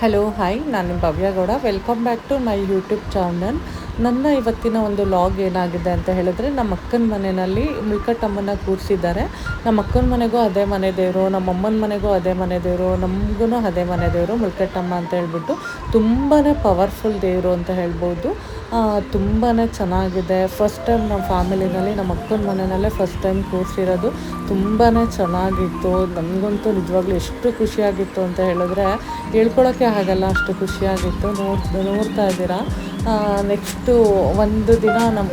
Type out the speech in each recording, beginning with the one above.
Hello hi ನಾನು Bhavya Gowda. Welcome back to my YouTube channel ನನ್ನ ಇವತ್ತಿನ ಒಂದು ಲಾಗ್ ಏನಾಗಿದೆ ಅಂತ ಹೇಳಿದ್ರೆ, ನಮ್ಮ ಅಕ್ಕನ ಮನೆಯಲ್ಲಿ ಮುಲ್ಕಟ್ಟಮ್ಮನ ಕೂರಿಸಿದ್ದಾರೆ. ನಮ್ಮ ಅಕ್ಕನ ಮನೆಗೂ ಅದೇ ಮನೆ ದೇವರು, ನಮ್ಮ ಅಮ್ಮನ ಮನೆಗೂ ಅದೇ ಮನೆ ದೇವರು ನಮಗೂ ಅದೇ ಮನೆ ದೇವರು ಮುಲ್ಕಟ್ಟಮ್ಮ ಅಂತ ಹೇಳ್ಬಿಟ್ಟು ತುಂಬಾ ಪವರ್ಫುಲ್ ದೇವರು ಅಂತ ಹೇಳ್ಬೋದು. ತುಂಬಾ ಚೆನ್ನಾಗಿದೆ. ಫಸ್ಟ್ ಟೈಮ್ ನಮ್ಮ ಫ್ಯಾಮಿಲಿನಲ್ಲಿ ನಮ್ಮ ಅಕ್ಕನ ಮನೆಯಲ್ಲೇ ಫಸ್ಟ್ ಟೈಮ್ ಕೂರಿಸಿರೋದು. ತುಂಬಾ ಚೆನ್ನಾಗಿತ್ತು. ನನಗಂತೂ ನಿಜವಾಗ್ಲೂ ಎಷ್ಟು ಖುಷಿಯಾಗಿತ್ತು ಅಂತ ಹೇಳಿದ್ರೆ ಹೇಳ್ಕೊಳೋಕ್ಕೆ ಆಗಲ್ಲ, ಅಷ್ಟು ಖುಷಿಯಾಗಿತ್ತು. ನೋಡ್, ನೋಡ್ತಾ ಇದ್ದೀರಾ? ನೆಕ್ಸ್ಟು ಒಂದು ದಿನ ನಮ್ಮ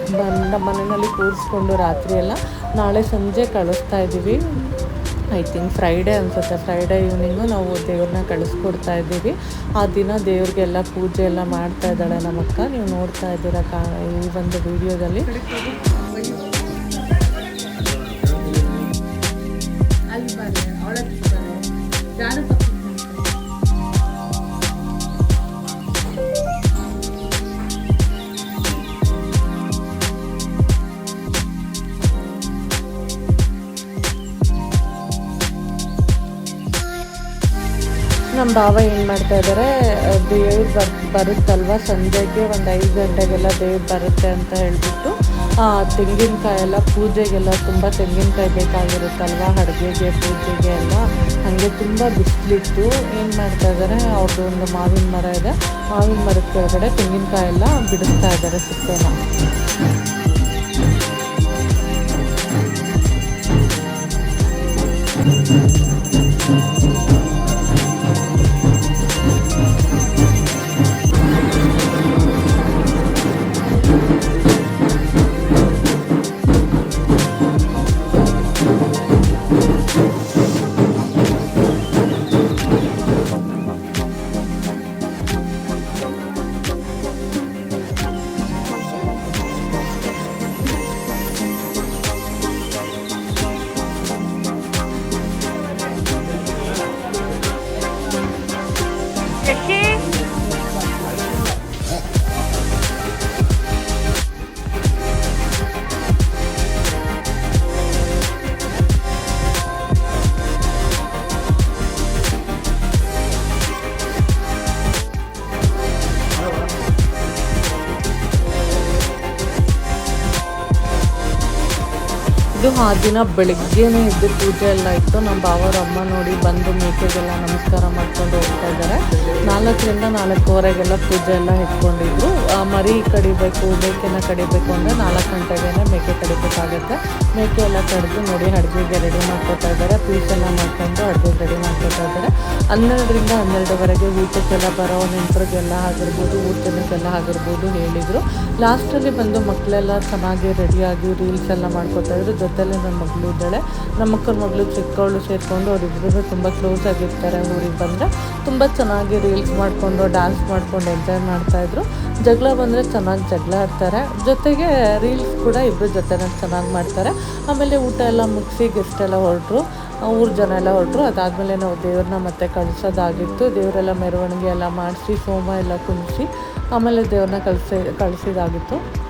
ನಮ್ಮ ಮನೆಯಲ್ಲಿ ಕೂರಿಸ್ಕೊಂಡು ರಾತ್ರಿ ಎಲ್ಲ ನಾಳೆ ಸಂಜೆ ಕಳಿಸ್ತಾ ಇದ್ದೀವಿ. ಐ ಥಿಂಕ್ ಫ್ರೈಡೇ ಅನ್ಸುತ್ತೆ. ಫ್ರೈಡೇ ಈವ್ನಿಂಗು ನಾವು ದೇವ್ರನ್ನ ಕಳಿಸ್ಕೊಡ್ತಾ ಇದ್ದೀವಿ. ಆ ದಿನ ದೇವ್ರಿಗೆಲ್ಲ ಪೂಜೆ ಎಲ್ಲ ಮಾಡ್ತಾ ಇದ್ದಾಳೆ ನಮ್ಮಕ್ಕ ನೀವು ನೋಡ್ತಾ ಇದ್ದೀರಾ ಕಾ, ಈ ಒಂದು ವಿಡಿಯೋದಲ್ಲಿ. ನಮ್ಮ ಭಾವ ಏನು ಮಾಡ್ತಾ ಇದ್ದಾರೆ ದೇವ್ರು ಬರ್, ಬರುತ್ತಲ್ವ? ಸಂಜೆಗೆ ಒಂದು ಐದು ಗಂಟೆಗೆಲ್ಲ ದೇವ್ರು ಬರುತ್ತೆ ಅಂತ ಹೇಳ್ಬಿಟ್ಟು ತೆಂಗಿನಕಾಯಿ ಎಲ್ಲ ಪೂಜೆಗೆಲ್ಲ ತುಂಬ ತೆಂಗಿನಕಾಯಿ ಬೇಕಾಗಿರುತ್ತಲ್ವ? ಅಡುಗೆಗೆ, ಪೂಜೆಗೆ ಎಲ್ಲ? ಹಾಗೆ ತುಂಬ ಬಿಸಿಲಿತ್ತು ಏನು ಮಾಡ್ತಾ ಇದ್ದಾರೆ ಅವ್ರದ್ದು ಒಂದು ಮಾವಿನ ಮರ ಇದೆ. ಮಾವಿನ ಮರದ ಕೆಳಗಡೆ ತೆಂಗಿನಕಾಯಿ ಎಲ್ಲ ಬಿಡಿಸ್ತಾ ಇದ್ದಾರೆ ಸಿಪ್ಪೆನ ಇದು ಆ ದಿನ ಬೆಳಗ್ಗೆನೇ ಇದ್ದು ಪೂಜೆ ಎಲ್ಲ ಇತ್ತು. ನಮ್ಮ ಬಾವರ ಅಮ್ಮ ನೋಡಿ ಬಂದು ಮೇಕೆಗೆಲ್ಲ ನಮಸ್ಕಾರ ಮಾಡ್ಕೊಂಡು ಹೋಗ್ತಾ ಇದ್ದಾರೆ. ನಾಲ್ಕರಿಂದ ನಾಲ್ಕೂವರೆಗೆಲ್ಲ ಪೂಜೆ ಎಲ್ಲ ಇಟ್ಕೊಂಡಿದ್ರು. ಮರಿ ಕಡಿಬೇಕು, ಮೇಕೆನ ಕಡಿಬೇಕು ಅಂದರೆ ನಾಲ್ಕು ಗಂಟೆಗೆ ಮೇಕೆ ಕಡಿಬೇಕಾಗುತ್ತೆ. ಮೇಕೆ ಎಲ್ಲ ಕಡಿದು ನೋಡಿ ಅಡುಗೆಗೆ ರೆಡಿ ಮಾಡ್ಕೊತಾ ಇದ್ದಾರೆ. ಪೀಸೆಲ್ಲ ಮಾಡ್ಕೊಂಡು ಅಡುಗೆ ರೆಡಿ ಮಾಡ್ಕೊತಾ ಇದ್ದಾರೆ. ಹನ್ನೆರಡರಿಂದ ಹನ್ನೆರಡುವರೆಗೆ ಊಟಕ್ಕೆಲ್ಲ ಬರೋ ನೆಂಟರಿಗೆಲ್ಲ ಆಗಿರ್ಬೋದು ಊಟಕ್ಕೆಲ್ಲ ಆಗಿರ್ಬೋದು ಹೇಳಿದರು. ಲಾಸ್ಟಲ್ಲಿ ಬಂದು ಮಕ್ಕಳೆಲ್ಲ ಚೆನ್ನಾಗಿ ರೆಡಿಯಾಗಿ ರೀಲ್ಸ್ ಎಲ್ಲ ಮಾಡ್ಕೊತಾ ಇದ್ರು. ಜೊತೆಯಲ್ಲಿ ನನ್ನ ಮಗಳು ಇದ್ದಾಳೆ. ನಮ್ಮ ಅಕ್ಕನ ಮಗಳು ಚಿಕ್ಕವಳು ಸೇರಿಕೊಂಡು ಅವರಿಬ್ಬರು ತುಂಬ ಕ್ಲೋಸ್ ಆಗಿರ್ತಾರೆ ಊರಿಗೆ ಬಂದರೆ. ತುಂಬ ಚೆನ್ನಾಗಿ ರೀಲ್ಸ್ ಮಾಡಿಕೊಂಡು ಡ್ಯಾನ್ಸ್ ಮಾಡಿಕೊಂಡು ಎಂಜಾಯ್ ಮಾಡ್ತಾಯಿದ್ರು ಜಗಳ ಬಂದರೆ ಚೆನ್ನಾಗಿ ಜಗಳ ಆಡ್ತಾರೆ. ಜೊತೆಗೆ ರೀಲ್ಸ್ ಕೂಡ ಇಬ್ಬರು ಜೊತೆನೇ ಚೆನ್ನಾಗಿ ಮಾಡ್ತಾರೆ. ಆಮೇಲೆ ಊಟ ಎಲ್ಲ ಮುಗಿಸಿ ಗೆಸ್ಟ್ ಎಲ್ಲ ಹೊರಟರು. ಊರು ಜನ ಎಲ್ಲ ಹೊರಟರು. ಅದಾದಮೇಲೆ ನಾವು ದೇವ್ರನ್ನ ಮತ್ತೆ ಕಳಿಸೋದಾಗಿತ್ತು. ದೇವರೆಲ್ಲ ಮೆರವಣಿಗೆ ಎಲ್ಲ ಮಾಡಿಸಿ, ಸೋಮ ಎಲ್ಲ ಕುಣಿಸಿ ಆಮೇಲೆ ದೇವ್ರನ್ನ ಕಳಿಸಿ, ಕಳಿಸಿದಾಗಿತ್ತು.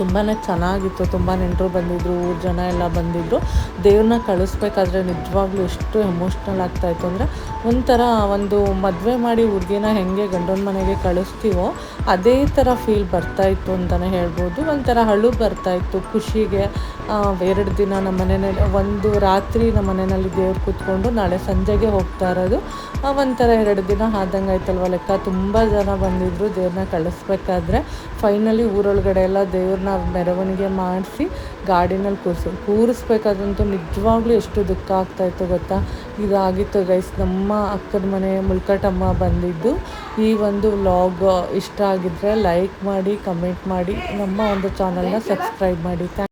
ತುಂಬಾ ಚೆನ್ನಾಗಿತ್ತು. ತುಂಬ ನೆಂಟರು ಬಂದಿದ್ದರು ಊರು ಜನ ಎಲ್ಲ ಬಂದಿದ್ದರು ದೇವ್ರನ್ನ ಕಳಿಸ್ಬೇಕಾದ್ರೆ ನಿಜವಾಗ್ಲೂ ಎಷ್ಟು ಎಮೋಷ್ನಲ್ ಆಗ್ತಾಯಿತ್ತು ಅಂದರೆ, ಒಂಥರ ಒಂದು ಮದುವೆ ಮಾಡಿ ಹುಡುಗಿನ ಹೆಂಗೆ ಗಂಡನ ಮನೆಗೆ ಕಳಿಸ್ತೀವೋ, ಅದೇ ಥರ ಫೀಲ್ ಬರ್ತಾಯಿತ್ತು ಅಂತಲೇ ಹೇಳ್ಬೋದು. ಒಂಥರ ಹಳು ಬರ್ತಾಯಿತ್ತು ಖುಷಿಗೆ ಎರಡು ದಿನ ನಮ್ಮ ಮನೆಯಲ್ಲಿ, ಒಂದು ರಾತ್ರಿ ನಮ್ಮ ಮನೆಯಲ್ಲಿ ದೇವ್ರು ಕೂತ್ಕೊಂಡು ನಾಳೆ ಸಂಜೆಗೆ ಹೋಗ್ತಾ ಇರೋದು ಒಂಥರ ಎರಡು ದಿನ ಆದಂಗೆ ಆಯ್ತಲ್ವ ಲೆಕ್ಕ. ತುಂಬ ಜನ ಬಂದಿದ್ದರು ದೇವ್ರನ್ನ ಕಳಿಸ್ಬೇಕಾದ್ರೆ. ಫೈನಲಿ ಊರೊಳಗಡೆ ಎಲ್ಲ ದೇವ್ರನ್ನ ಮೆರವಣಿಗೆ ಮಾಡಿಸಿ ಗಾಡಿನಲ್ಲಿ ಕೂರಿಸಿ, ಕೂರಿಸ್ಬೇಕಾದಂತೂ ನಿಜವಾಗ್ಲೂ ಎಷ್ಟು ದುಃಖ ಆಗ್ತಾಯಿತ್ತು ಗೊತ್ತಾ? ಇದಾಗಿತ್ತು ಗೈಸ್ ನಮ್ಮ ಅಕ್ಕದ ಮನೆ ಮುಲ್ಕಟಮ್ಮ ಬಂದಿದ್ದು. ಈ ಒಂದು ವ್ಲಾಗ್ ಇಷ್ಟ ಆಗಿದ್ರೆ ಲೈಕ್ ಮಾಡಿ ಕಮೆಂಟ್ ಮಾಡಿ, ನಮ್ಮ ಒಂದು ಚಾನಲ್ನ ಸಬ್ಸ್ಕ್ರೈಬ್ ಮಾಡಿ. ಥ್ಯಾಂಕ್